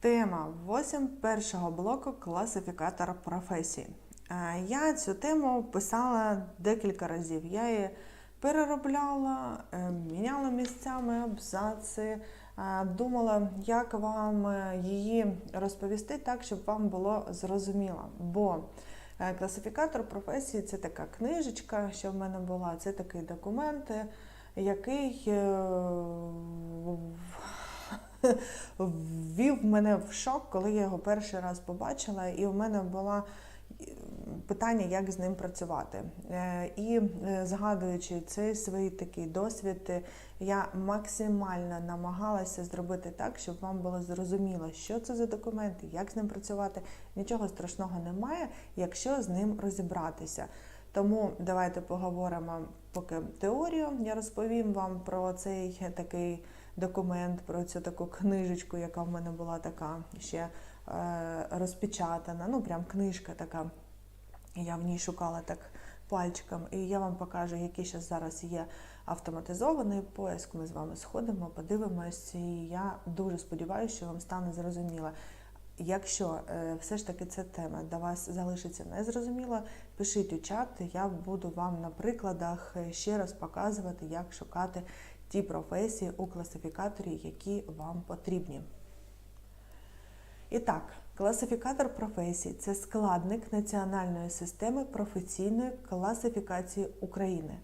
Тема 8 першого блоку класифікатор професій. Е, Я цю тему писала декілька разів. Я її переробляла, е, міняла місцями абзаци, е, думала, як вам її розповісти так, щоб вам було зрозуміло. Бо класифікатор професії це така книжечка, що в мене була, це такий документ, який ввів мене в шок, коли я його перший раз побачила, і в мене було питання, як з ним працювати. Е, І е, згадуючи цей свій такий досвід, е, я максимально намагалася зробити так, щоб вам було зрозуміло, що це за документи, як з ним працювати. Нічого страшного немає, якщо з ним розібратися. Тому давайте поговоримо поки теорію. Я розповім вам про цей такий документ, про цю таку книжечку, яка в мене була така ще е, розпечатана. Ну, прям книжка така. Я в ній шукала так пальчиком, і я вам покажу, який ще зараз є автоматизований поиск. Ми з вами сходимо, подивимось, і я дуже сподіваюся, що вам стане зрозуміло. Якщо е, все ж таки ця тема для вас залишиться незрозуміла, пишіть у чат, я буду вам на прикладах е, ще раз показувати, як шукати ті професії у класифікаторі, які вам потрібні. І так, класифікатор професій це складник національної системи професійної класифікації України.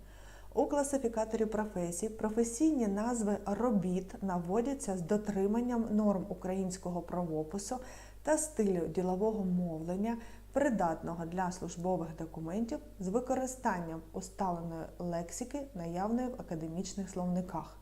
У класифікаторі професій професійні назви робіт наводяться з дотриманням норм українського правопису та стилю ділового мовлення, придатного для службових документів з використанням усталеної лексики, наявної в академічних словниках.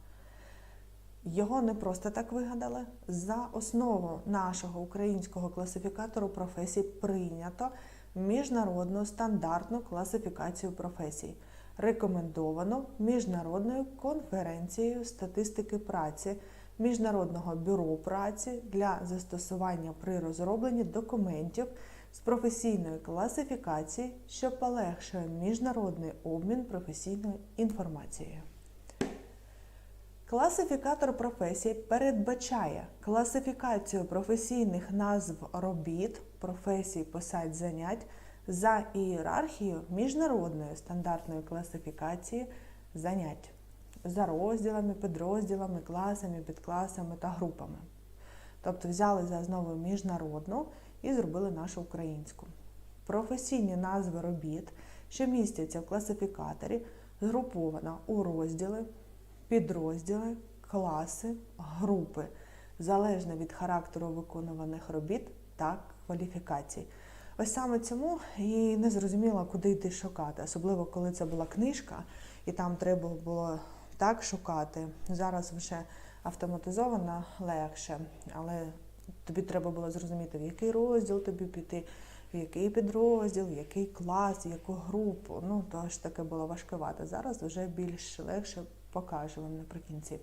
Його не просто так вигадали. За основу нашого українського класифікатору професій прийнято міжнародну стандартну класифікацію професій, рекомендовану Міжнародною конференцією статистики праці Міжнародного бюро праці для застосування при розробленні документів з професійної класифікації, що полегшує міжнародний обмін професійною інформацією. Класифікатор професій передбачає класифікацію професійних назв робіт, професій, посад, занять за ієрархією міжнародної стандартної класифікації занять за розділами, підрозділами, класами, підкласами та групами. Тобто взяли за основу міжнародну і зробили нашу українську. Професійні назви робіт, що містяться в класифікаторі, згруповано у розділи підрозділи, класи, групи, залежно від характеру виконуваних робіт та кваліфікацій. Ось саме цьому і не зрозуміла, куди йти шукати, особливо коли це була книжка, і там треба було так шукати. Зараз вже автоматизовано легше, але тобі треба було зрозуміти, в який розділ тобі піти, в який підрозділ, в який клас, в яку групу. Ну, то ж таке було важкувато. Зараз вже більш легше покажу вам наприкінці.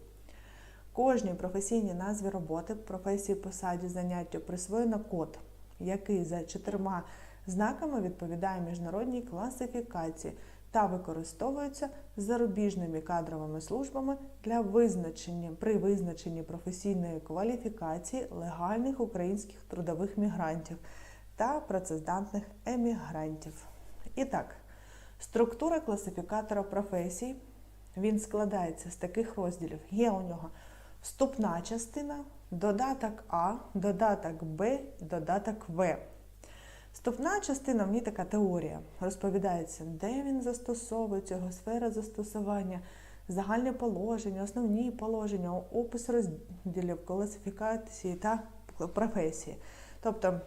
Кожній професійній назві роботи, професії, посаді, заняттю присвоєно код, який за чотирма знаками відповідає міжнародній класифікації та використовується зарубіжними кадровими службами для визначення при визначенні професійної кваліфікації легальних українських трудових мігрантів та працездатних емігрантів. І так, структура класифікатора професій. Він складається з таких розділів. Є у нього вступна частина, додаток А, додаток Б, додаток В. Вступна частина в ній така теорія. Розповідається, де він застосовується, його сфера застосування, загальне положення, основні положення, опис розділів, класифікації та професії. Тобто,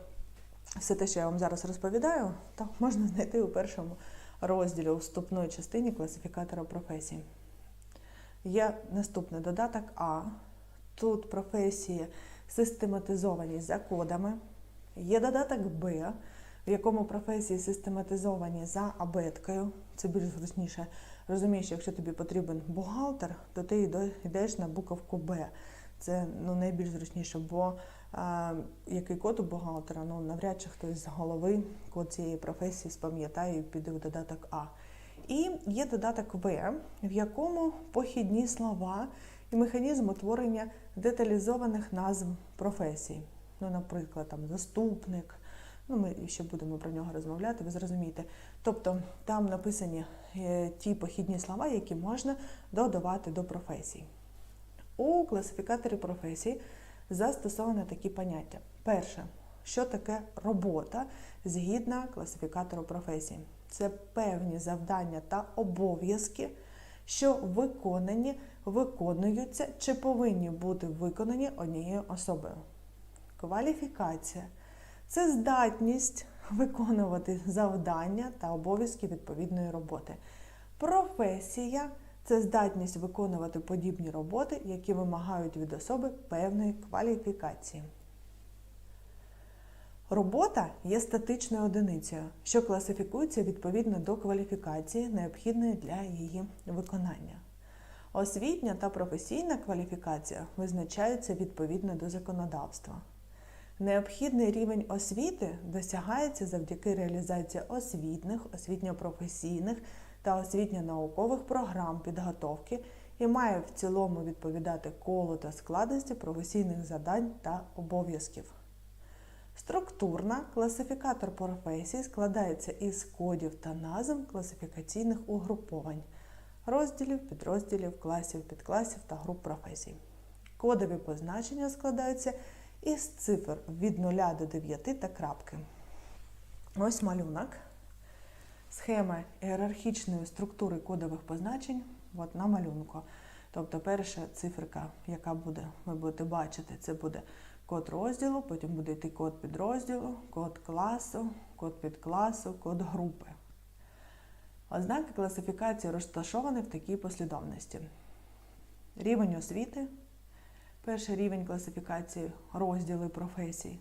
все те, що я вам зараз розповідаю, так можна знайти у першому розділі у вступної частині класифікатора професій. Є наступний додаток А. Тут професії систематизовані за кодами. Є додаток Б, в якому професії систематизовані за абеткою. Це більш зручніше. Розумієш, якщо тобі потрібен бухгалтер, то ти йдеш на буковку Б. Це ну, найбільш зручніше, бо а, який код у бухгалтера, ну навряд чи хтось з голови код цієї професії спам'ятає і піде в додаток А. І є додаток В, в якому похідні слова і механізм утворення деталізованих назв професій. Ну, наприклад, там заступник. Ну, ми ще будемо про нього розмовляти, ви зрозумієте. Тобто там написані е, ті похідні слова, які можна додавати до професій. У класифікаторі професій застосовано такі поняття. Перше, що таке робота згідно класифікатору професій? Це певні завдання та обов'язки, що виконані, виконуються чи повинні бути виконані однією особою. Кваліфікація це здатність виконувати завдання та обов'язки відповідної роботи. Професія це здатність виконувати подібні роботи, які вимагають від особи певної кваліфікації. Робота є статичною одиницею, що класифікується відповідно до кваліфікації, необхідної для її виконання. Освітня та професійна кваліфікація визначаються відповідно до законодавства. Необхідний рівень освіти досягається завдяки реалізації освітних, освітньо-професійних та освітньо-наукових програм підготовки і має в цілому відповідати колу та складності професійних завдань та обов'язків. Структурна класифікатор професій складається із кодів та назв класифікаційних угруповань, розділів, підрозділів, класів, підкласів та груп професій. Кодові позначення складаються із цифр від 0 до 9 та крапки. Ось малюнок. Схема ієрархічної структури кодових позначень от на малюнку. Тобто перша циферка, яка буде, ви будете бачити, це буде код розділу, потім буде йти код підрозділу, код класу, код підкласу, код групи. Ознаки класифікації розташовані в такій послідовності. Рівень освіти. Перший рівень класифікації розділи професій.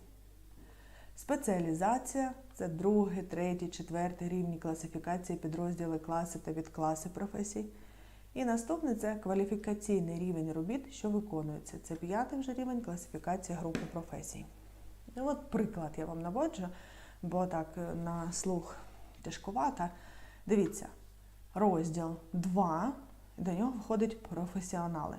Спеціалізація це другий, третій, четвертий рівні класифікації підрозділи класи та відкласи професій. І наступний це кваліфікаційний рівень робіт, що виконується. Це п'ятий вже рівень класифікації групи професій. І от приклад я вам наводжу, бо так е, на слух тяжкувато. Дивіться, розділ 2, до нього входять професіонали.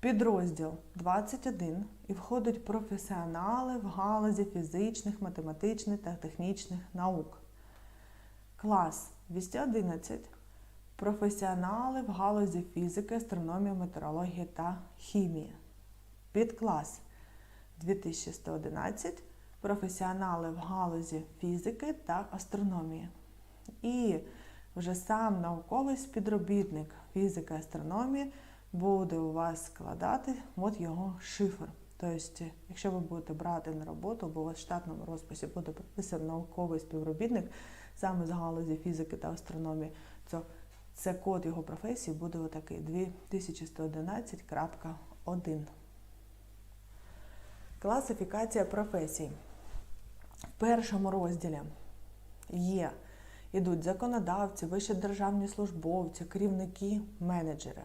Підрозділ 21 і входять професіонали в галузі фізичних, математичних та технічних наук. Клас 211 професіонали в галузі фізики, астрономії, метеорології та хімії. Підклас 2111 професіонали в галузі фізики та астрономії. І вже сам науковий співробітник фізики астрономії буде у вас складати от його шифр. Тобто, якщо ви будете брати на роботу, бо у вас в штатному розписі буде прописаний науковий співробітник саме з галузі фізики та астрономії, то це код його професії буде отакий 2111.1. Класифікація професій. В першому розділі є, йдуть законодавці, вищі державні службовці, керівники, менеджери.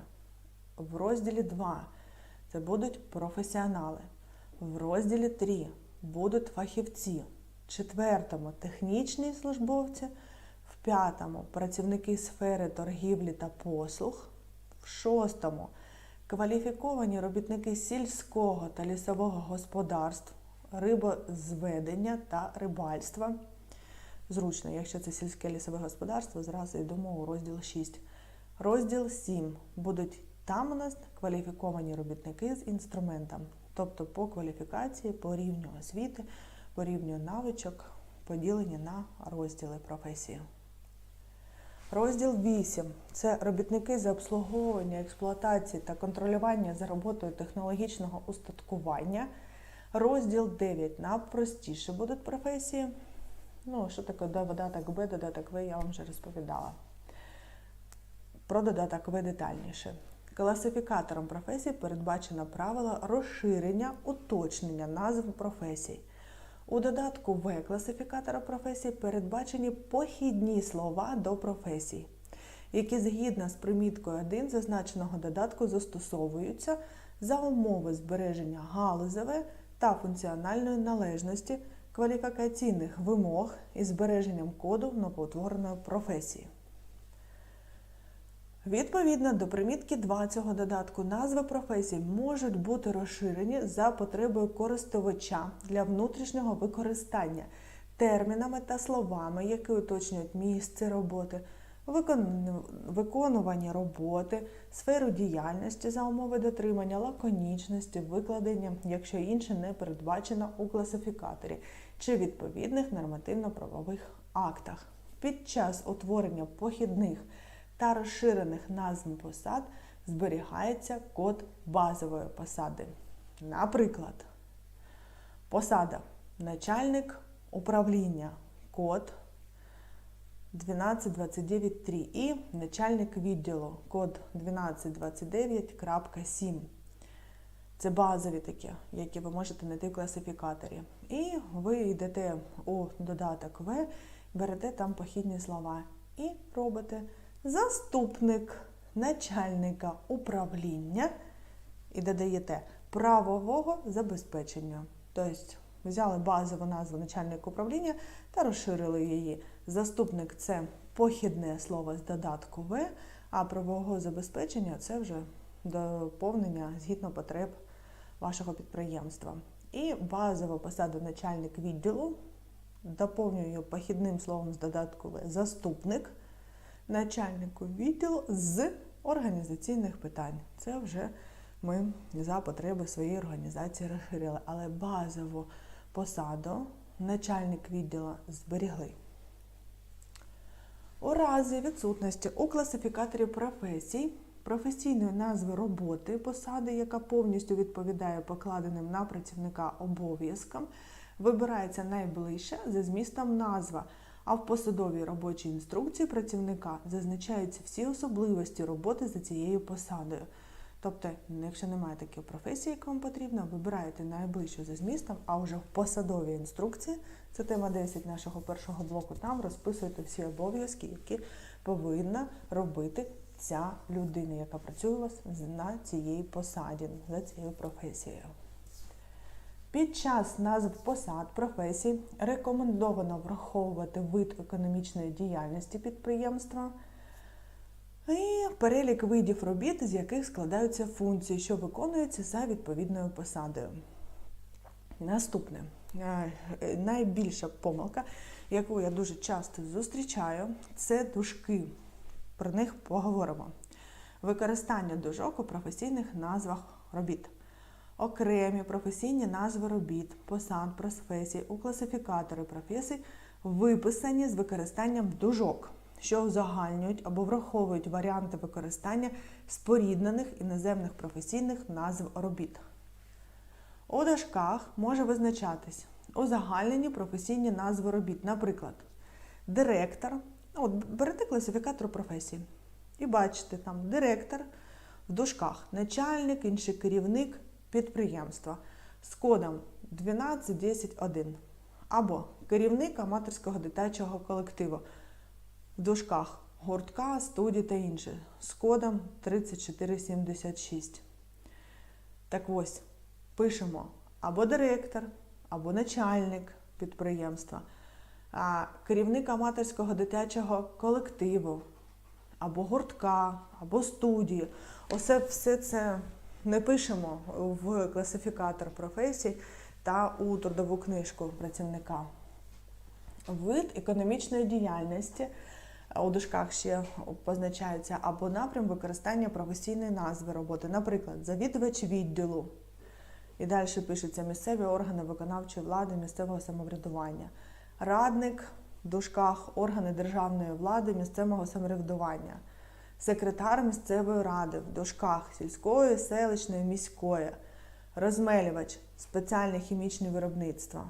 В розділі 2 це будуть професіонали. В розділі 3 будуть фахівці. В четвертому технічні службовці. В п'ятому працівники сфери торгівлі та послуг. В шостому кваліфіковані робітники сільського та лісового господарств, рибозведення та рибальства. Зручно, якщо це сільське лісове господарство, зразу йдемо у розділ 6. Розділ 7 будуть там у нас кваліфіковані робітники з інструментом, тобто по кваліфікації, по рівню освіти, по рівню навичок, поділені на розділи професії. Розділ 8 це робітники з обслуговування, експлуатації та контролювання за роботою технологічного устаткування. Розділ 9 найпростіше будуть професії. Ну, що таке додаток Б, додаток В, я вам вже розповідала. Про додаток В детальніше. Класифікатором професій передбачено правило розширення, уточнення назв професій. У додатку В класифікатора професій передбачені похідні слова до професій, які згідно з приміткою 1 зазначеного додатку застосовуються за умови збереження галузевої та функціональної належності кваліфікаційних вимог із збереженням коду новоутвореної професії. Відповідно до примітки 2 цього додатку назви професій можуть бути розширені за потребою користувача для внутрішнього використання термінами та словами, які уточнюють місце роботи, виконування роботи, сферу діяльності за умови дотримання лаконічності, викладення, якщо інше не передбачено у класифікаторі чи відповідних нормативно-правових актах. Під час утворення похідних та розширених назв посад зберігається код базової посади. Наприклад, посада начальник управління, код 12293 і начальник відділу, код 1229.7. Це базові такі, які ви можете знайти в класифікаторі. І ви йдете у додаток В, берете там похідні слова і робите заступник начальника управління і додаєте правового забезпечення. Тобто взяли базову назву начальник управління та розширили її. Заступник це похідне слово з додатку В, а правового забезпечення це вже доповнення згідно потреб вашого підприємства. І базова посада начальник відділу доповнюю похідним словом з додатку В заступник начальнику відділу з організаційних питань. Це вже ми за потреби своєї організації розширили. Але базову посаду начальник відділу зберігли. У разі відсутності у класифікаторі професій професійної назви роботи посади, яка повністю відповідає покладеним на працівника обов'язкам, вибирається найближче за змістом назва, а в посадовій робочій інструкції працівника зазначаються всі особливості роботи за цією посадою. Тобто, якщо немає такої професії, яка вам потрібна, вибираєте найближчу за змістом, а вже в посадовій інструкції, це тема 10 нашого першого блоку, там розписуєте всі обов'язки, які повинна робити ця людина, яка працює у вас на цієї посаді, за цією професією. Під час назв посад професій рекомендовано враховувати вид економічної діяльності підприємства і перелік видів робіт, з яких складаються функції, що виконуються за відповідною посадою. Наступне Е, найбільша помилка, яку я дуже часто зустрічаю, це дужки. Про них поговоримо. Використання дужок у професійних назвах робіт. Окремі професійні назви робіт, посад, професій у класифікатори професій виписані з використанням дужок, що узагальнюють або враховують варіанти використання споріднених іноземних професійних назв робіт. У дужках може визначатись узагальнені професійні назви робіт. Наприклад, директор. От берете класифікатор професії. І бачите, там директор в дужках, начальник, інший керівник підприємства з кодом 12101. Або керівник аматорського дитячого колективу в дужках гуртка, студії та інше з кодом 3476. Так ось, пишемо або директор, або начальник підприємства, керівник аматорського дитячого колективу, або гуртка, або студії. Оце все це не пишемо в класифікатор професій та у трудову книжку працівника. Вид економічної діяльності у дужках ще позначається або напрям використання професійної назви роботи, наприклад, завідувач відділу. І далі пишуться місцеві органи виконавчої влади, місцевого самоврядування. Радник в дужках органи державної влади, місцевого самоврядування. Секретар місцевої ради в дужках сільської, селищної, міської. Розмелювач спеціальне хімічне виробництво.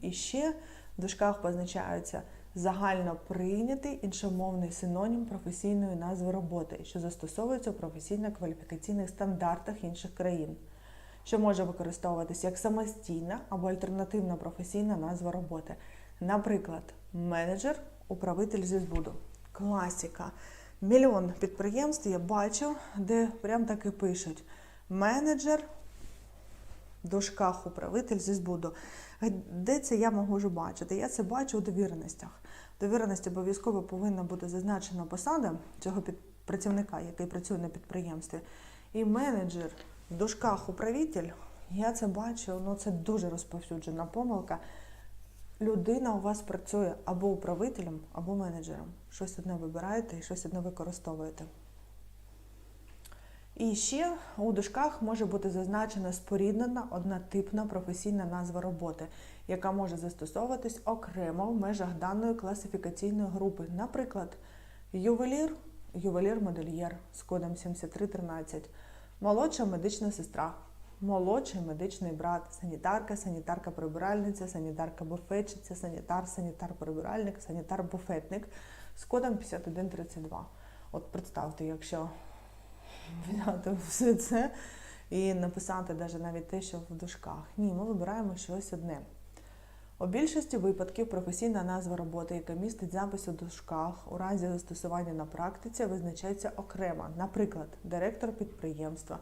І ще в дужках позначаються загально прийнятий іншомовний синонім професійної назви роботи, що застосовується у професійно-кваліфікаційних стандартах інших країн що може використовуватися як самостійна або альтернативна професійна назва роботи. Наприклад, менеджер, управитель зі збуду. Класіка. Мільйон підприємств я бачу, де прям так і пишуть: менеджер в дужках управитель зі збуду. Де це я можу бачити? Я це бачу у довіреностях. В довіреності обов'язково повинна бути зазначена посада цього працівника, який працює на підприємстві, і менеджер в дужках управитель, я це бачу, ну це дуже розповсюджена помилка. Людина у вас працює або управителем, або менеджером. Щось одне вибираєте і щось одне використовуєте. І ще у дужках може бути зазначена споріднена однотипна професійна назва роботи, яка може застосовуватись окремо в межах даної класифікаційної групи. Наприклад, ювелір, ювелір-модельєр з кодом 7313, молодша медична сестра, молодший медичний брат, санітарка, санітарка-прибиральниця, санітарка-буфетчиця, санітар, санітар-прибиральник, санітар-буфетник з кодом 5132. От представте, якщо взяти все це і написати навіть те, що в дужках. Ні, ми вибираємо щось одне. У більшості випадків професійна назва роботи, яка містить запис у дужках, у разі застосування на практиці визначається окремо. Наприклад, директор підприємства,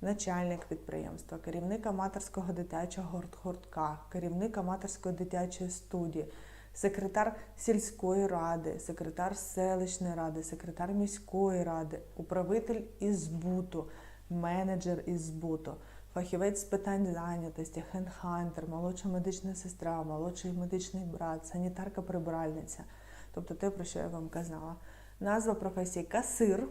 начальник підприємства, керівник аматорського дитячого гуртка, керівник аматорської дитячої студії, секретар сільської ради, секретар селищної ради, секретар міської ради, управитель із збуту, менеджер із збуту, фахівець з питань зайнятості, хендхантер, молодша медична сестра, молодший медичний брат, санітарка-прибиральниця. Тобто те, про що я вам казала. Назва професії касир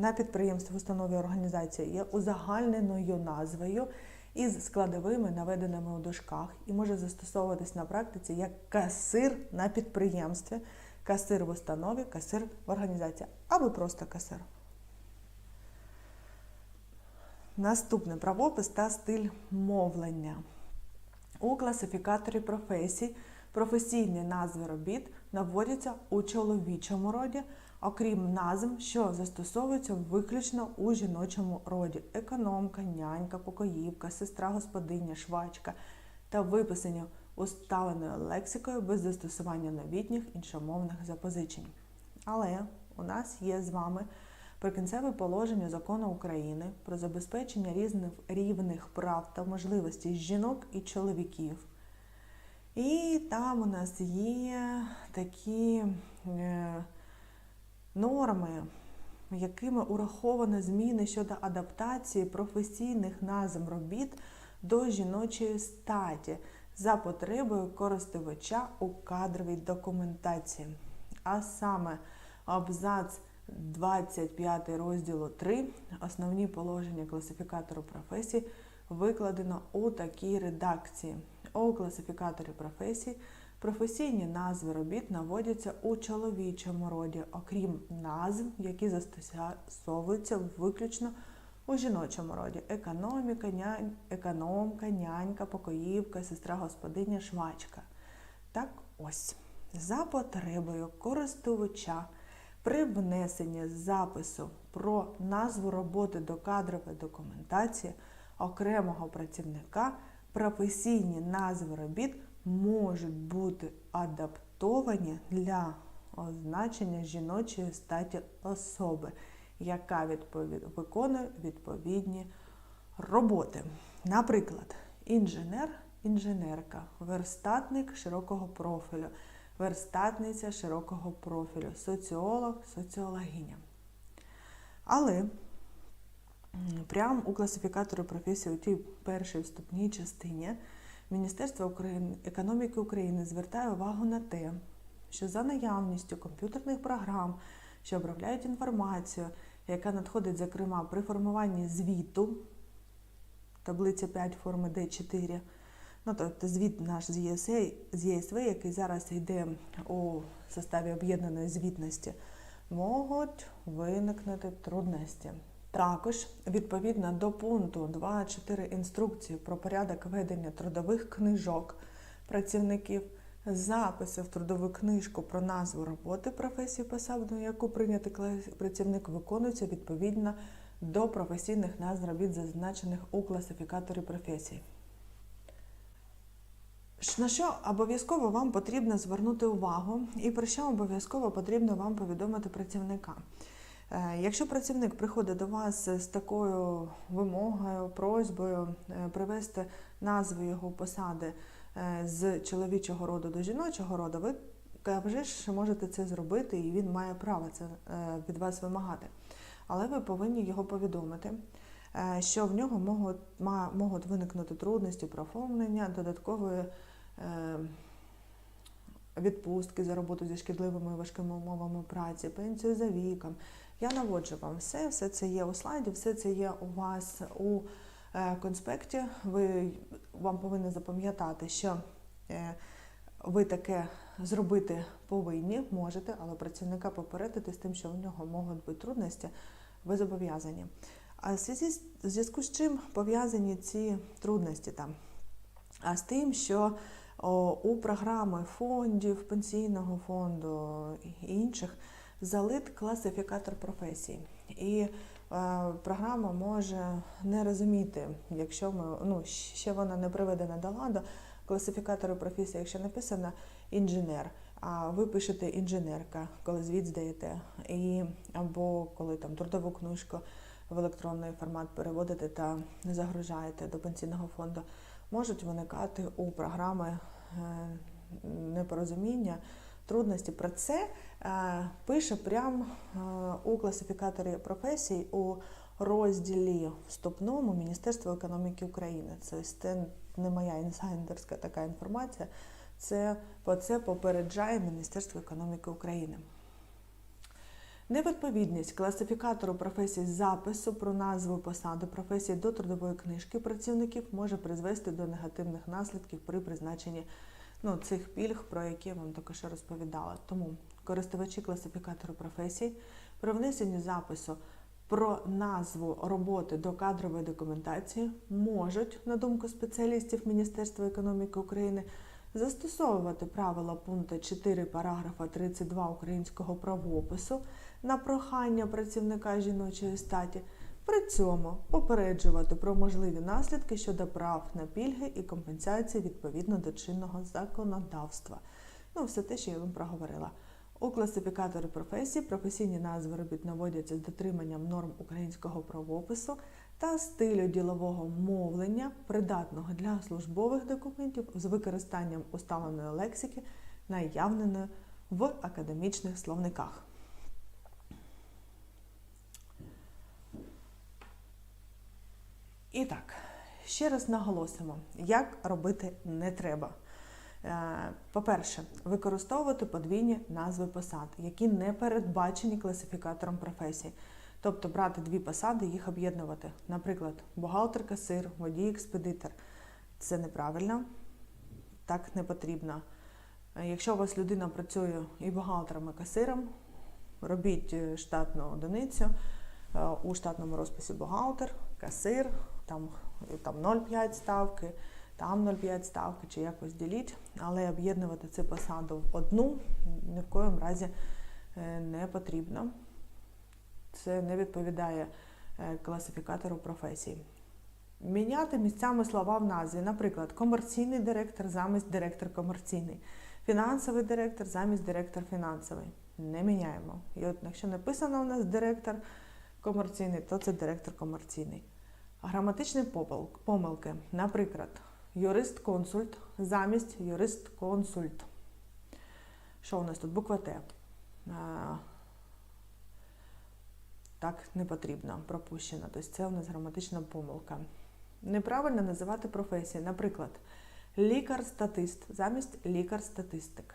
на підприємстві, в установі організації є узагальненою назвою із складовими, наведеними у дужках, і може застосовуватись на практиці як касир на підприємстві, касир в установі, касир в організації, або просто касир. Наступний правопис та стиль мовлення. У класифікаторі професій професійні назви робіт наводяться у чоловічому роді, окрім назв, що застосовуються виключно у жіночому роді: економка, нянька, покоївка, сестра господиня, швачка та виписані усталеною лексикою без застосування новітніх іншомовних запозичень. Але у нас є з вами Прикінцеве положення закону України про забезпечення різних рівних прав та можливостей жінок і чоловіків. І там у нас є такі е, норми, якими ураховано зміни щодо адаптації професійних назв робіт до жіночої статі за потребою користувача у кадровій документації. А саме абзац 25 розділу 3 основні положення класифікатору професій викладено у такій редакції. У класифікаторі професій професійні назви робіт наводяться у чоловічому роді, окрім назв, які застосовуються виключно у жіночому роді: економіка, нянь, економка, нянька, покоївка, сестра господиня, швачка. Так ось, за потребою користувача. При внесенні запису про назву роботи до кадрової документації окремого працівника професійні назви робіт можуть бути адаптовані для означення жіночої статі особи, яка відповід... виконує відповідні роботи. Наприклад, інженер, інженерка, верстатник широкого профілю верстатниця широкого профілю, соціолог, соціологиня. Але прямо у класифікаторі професії у тій першій вступній частині Міністерство України, економіки України звертає увагу на те, що за наявністю комп'ютерних програм, що обробляють інформацію, яка надходить, зокрема, при формуванні звіту, таблиця 5 форми D4, Ну, тобто звіт наш з ЄСВ, з ЄСВ, який зараз йде у составі об'єднаної звітності, можуть виникнути трудності. Також, відповідно до пункту 2.4 інструкції про порядок ведення трудових книжок працівників, записи в трудову книжку про назву роботи професії посадної, яку прийнятий працівник виконується відповідно до професійних назв робіт, зазначених у класифікаторі професій. На що обов'язково вам потрібно звернути увагу і про що обов'язково потрібно вам повідомити працівника? Е, якщо працівник приходить до вас з такою вимогою, просьбою е, привести назву його посади е, з чоловічого роду до жіночого роду, ви вже ж можете це зробити, і він має право це від вас вимагати. але ви повинні його повідомити, що в нього можуть, можуть виникнути трудності про оформлення додаткової відпустки за роботу зі шкідливими важкими умовами праці, пенсію за віком. Я наводжу вам все, все це є у слайді, все це є у вас у е, конспекті. Ви вам повинні запам'ятати, що е, ви таке зробити повинні, можете, але працівника попередити з тим, що в нього можуть бути трудності, ви зобов'язані. А в зв'язку з чим пов'язані ці трудності там? А з тим, що у програми фондів, пенсійного фонду і інших залит класифікатор професій. І е, програма може не розуміти, якщо ми ну, ще вона не приведена до ладу, класифікатори професії, якщо написано інженер, а ви пишете інженерка, коли звіт здаєте, і, або коли там трудову книжку в електронний формат переводите та загружаєте до пенсійного фонду, можуть виникати у програми е, непорозуміння, трудності. Про це е, пише прямо е, у класифікаторі професій у розділі вступному Міністерства економіки України. Це це не моя інсайдерська така інформація. Це по це попереджає Міністерство економіки України. Невідповідність класифікатору професій запису про назву посади професії до трудової книжки працівників може призвести до негативних наслідків при призначенні ну, цих пільг, про які я вам також розповідала. Тому користувачі класифікатору професій при внесенні запису про назву роботи до кадрової документації можуть, на думку спеціалістів Міністерства економіки України, застосовувати правила пункту 4 параграфа 32 українського правопису на прохання працівника жіночої статі, при цьому попереджувати про можливі наслідки щодо прав на пільги і компенсації відповідно до чинного законодавства. Ну, все те, що я вам проговорила. У класифікаторі професій професійні назви робіт наводяться з дотриманням норм українського правопису та стилю ділового мовлення, придатного для службових документів з використанням усталеної лексики, наявненої в академічних словниках. І так, ще раз наголосимо, як робити не треба. Е, По-перше, використовувати подвійні назви посад, які не передбачені класифікатором професій. Тобто брати дві посади, їх об'єднувати. Наприклад, бухгалтер, касир, водій, експедитор. Це неправильно, так не потрібно. Е, Якщо у вас людина працює і бухгалтером, і касиром, робіть е, штатну одиницю. У штатному розписі бухгалтер, касир, там, там 0,5 ставки, там 0,5 ставки, чи якось діліть, але об'єднувати цю посаду в одну ні в коєму разі е, не потрібно. Це не відповідає е, класифікатору професії. Міняти місцями слова в назві, наприклад, комерційний директор замість директор комерційний, фінансовий директор замість директор фінансовий. Не міняємо. І от якщо написано у нас директор комерційний, то це директор комерційний. Граматичні помилки, наприклад, юрист-консульт замість юрист-консульт. Що у нас тут? Буква Т. Так не потрібно, пропущено. Тобто це у нас граматична помилка. Неправильно називати професії. Наприклад, лікар-статист замість лікар-статистик.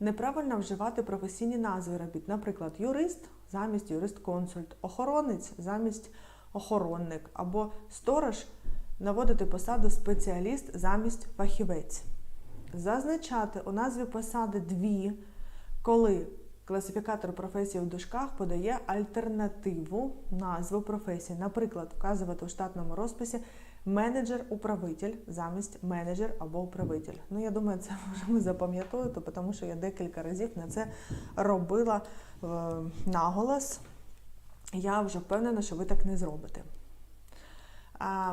Неправильно вживати професійні назви робіт. Наприклад, юрист замість юрист-консульт, охоронець замість охоронник або сторож наводити посаду спеціаліст замість фахівець. Зазначати у назві посади дві, коли класифікатор професії в дужках подає альтернативу назву професії. Наприклад, вказувати у штатному розписі менеджер-управитель замість менеджер або управитель. Ну, я думаю, це вже ми запам'ятуєте, тому що я декілька разів на це робила е, наголос. Я вже впевнена, що ви так не зробите.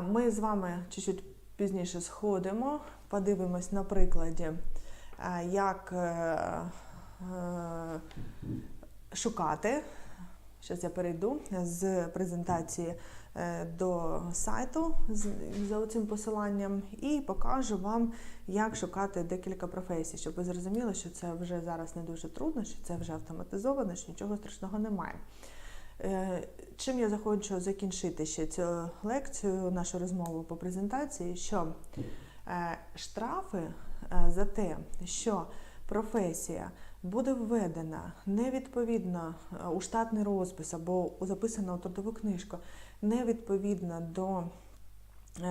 Ми з вами чуть-чуть пізніше сходимо, подивимось на прикладі, як е, е, шукати. Зараз я перейду з презентації е, до сайту за цим посиланням і покажу вам, як шукати декілька професій, щоб ви зрозуміли, що це вже зараз не дуже трудно, що це вже автоматизовано, що нічого страшного немає. Е, Чим я захочу закінчити ще цю лекцію, нашу розмову по презентації, що е, штрафи е, за те, що професія буде введена невідповідно у штатний розпис або записана у трудову книжку, невідповідно до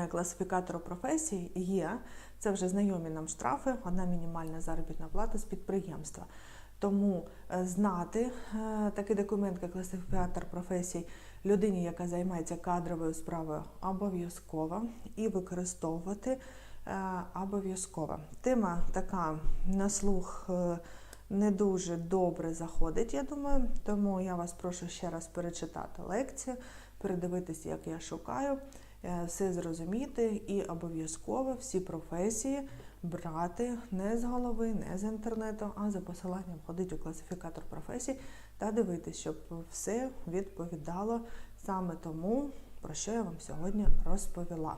класифікатору професій є. Це вже знайомі нам штрафи, одна мінімальна заробітна плата з підприємства. Тому е, знати е, такий документ, як класифікатор професій, людині, яка займається кадровою справою, обов'язково і використовувати е, обов'язково. Тема така на слух не дуже добре заходить, я думаю. Тому я вас прошу ще раз перечитати лекцію, передивитись, як я шукаю, все зрозуміти і обов'язково всі професії брати не з голови, не з інтернету, а за посиланням ходити у класифікатор професій та дивитися, щоб все відповідало саме тому, про що я вам сьогодні розповіла.